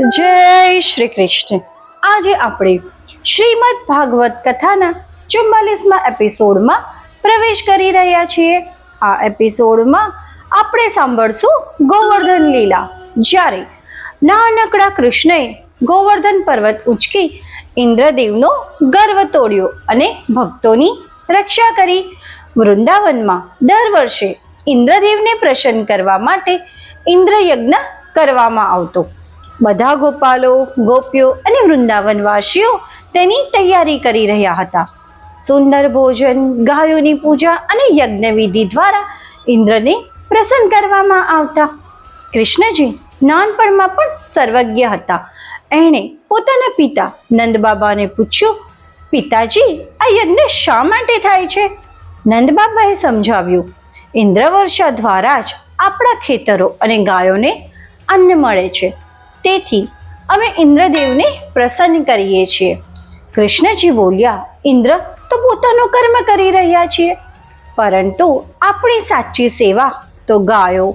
જય શ્રી કૃષ્ણ. આજે આપણે શ્રીમદ ભાગવત કથાના ચુમ્માલીસમાં એપિસોડમાં પ્રવેશ કરી રહ્યા છીએ. આ એપિસોડમાં આપણે સાંભળશું ગોવર્ધન લીલા. જ્યારે નાનકડા કૃષ્ણએ ગોવર્ધન પર્વત ઉચકી ઇન્દ્રદેવનો ગર્વ તોડ્યો અને ભક્તોની રક્ષા કરી. વૃંદાવનમાં દર વર્ષે ઇન્દ્રદેવને પ્રસન્ન કરવા માટે ઇન્દ્રયજ્ઞ કરવામાં આવતો. બધા ગોપાલો, ગોપીઓ અને વૃંદાવનવાસીઓ તેની તૈયારી કરી રહ્યા હતા. સુંદર ભોજન, ગાયોની પૂજા અને યજ્ઞવિધિ દ્વારા ઇન્દ્રને પ્રસન્ન કરવામાં આવતા. કૃષ્ણજી નાનપણમાં પણ સર્વજ્ઞ હતા. એણે પોતાના પિતા નંદબાબાને પૂછ્યું, પિતાજી, આ યજ્ઞ શા માટે થાય છે? નંદબાબાએ સમજાવ્યું, ઇન્દ્રવર્ષા દ્વારા જ આપણા ખેતરો અને ગાયોને અન્ન મળે છે. તેથી અમે ઇન્દ્રદેવને પ્રસન્ન કરીએ છીએ. કૃષ્ણજી બોલ્યા, ઇન્દ્ર, તો પોતાનું કર્મ કરી રહ્યા છીએ. પરંતુ આપણી સાચી સેવા તો ગાયો,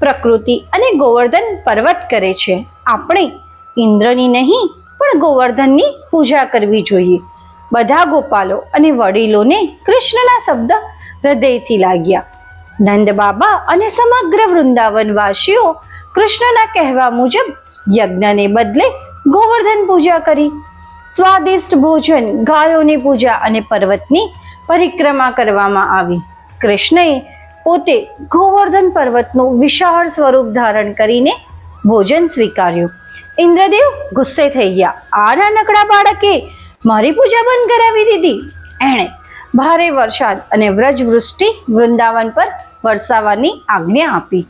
પ્રકૃતિ અને ગોવર્ધન પર્વત કરે છે. આપણે ઇન્દ્રની નહીં, પણ ગોવર્ધનની પૂજા કરવી જોઈએ. બધા ગોપાલો અને વડીલોને કૃષ્ણના શબ્દ હૃદયથી લાગ્યા. નંદ બાબા અને સમગ્ર વૃંદાવનવાસીઓ કૃષ્ણના કહેવા મુજબ યજ્ઞને બદલે ગોવર્ધન પૂજા કરી. સ્વાદિષ્ટ ભોજન, ગાયોની પૂજા અને પર્વતની પરિક્રમા કરવામાં આવી. કૃષ્ણએ પોતે ગોવર્ધન પર્વતનું વિશાળ સ્વરૂપ ધારણ કરીને ભોજન સ્વીકાર્યું. ઇન્દ્રદેવ ગુસ્સે થઈ ગયા. આ નાનકડા બાળકે, મારી પૂજા બંધ કરાવી દીધી. એણે ભારે વરસાદ અને વ્રજવૃષ્ટિ વૃંદાવન પર વરસાવવાની આજ્ઞા આપી.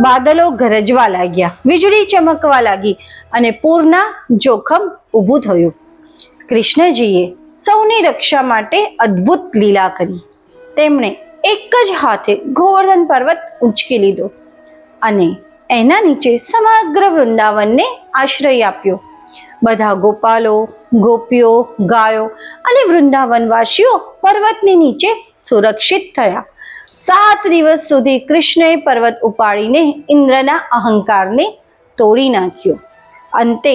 બાદલો ગરજવા લાગ્યા. વીજળી ચમકવા લાગી અને પૂરના જોખમ ઊભું થયું. કૃષ્ણજીએ સૌની રક્ષા માટે અદ્ભુત લીલા કરી. તેમણે એક જ હાથે ગોવર્ધન પર્વત ઉંચકી લીધો અને એના નીચે સમગ્ર વૃંદાવનને આશ્રય આપ્યો. બધા ગોપાલો, ગોપીઓ, ગાયો અને વૃંદાવનવાસીઓ પર્વતની નીચે સુરક્ષિત થયા. સાત દિવસ સુધી કૃષ્ણએ પર્વત ઉપાડીને ઇન્દ્રના અહંકારને તોડી નાખ્યો. અંતે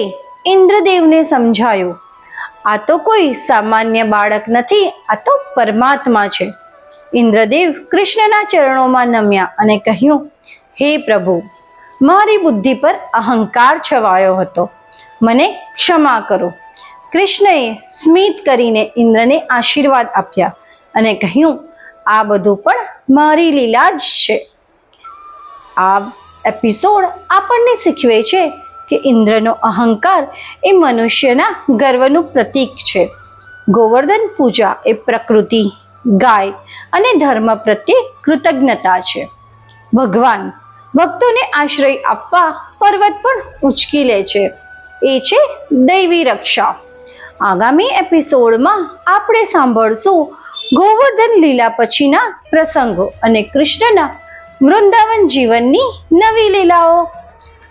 ઇન્દ્રદેવને સમજાયું, આ તો કોઈ સામાન્ય બાળક નથી, આ તો પરમાત્મા છે. ઇન્દ્રદેવ કૃષ્ણના ચરણોમાં નમ્યા અને કહ્યું, હે પ્રભુ, મારી બુદ્ધિ પર અહંકાર છવાયો હતો. મને ક્ષમા કરો. કૃષ્ણએ સ્મિત કરીને ઇન્દ્રને આશીર્વાદ આપ્યા અને કહ્યું આ બધું પણ મારી લીલા જ છે. આ એપિસોડ આપણને શીખવે છે કે ઇન્દ્રનો અહંકાર એ મનુષ્યના ગર્વનું પ્રતીક છે. ગોવર્ધન પૂજા એ પ્રકૃતિ, ગાય અને ધર્મ પ્રત્યે કૃતજ્ઞતા છે. ભગવાન ભક્તોને આશ્રય આપવા પર્વત પણ ઉચકી લે છે. એ છે દૈવી રક્ષા. આગામી એપિસોડમાં આપણે સાંભળશું ગોવર્ધન લીલા પછીના પ્રસંગો અને કૃષ્ણના વૃંદાવન જીવનની નવી લીલાઓ.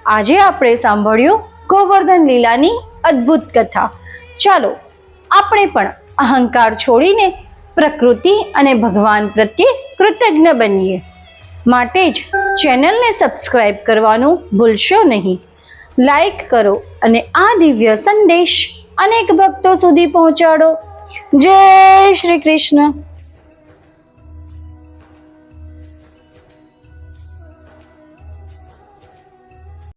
આજે આપણે સાંભળ્યું ગોવર્ધન લીલાની અદ્ભુત કથા. ચાલો, આપણે પણ અહંકાર છોડીને પ્રકૃતિ અને ભગવાન પ્રત્યે કૃતજ્ઞ બનીએ. માટે જ ચેનલને સબસ્ક્રાઇબ કરવાનું ભૂલશો નહીં. લાઈક કરો અને આ દિવ્ય સંદેશ અનેક ભક્તો સુધી પહોંચાડો. જય શ્રી કૃષ્ણ.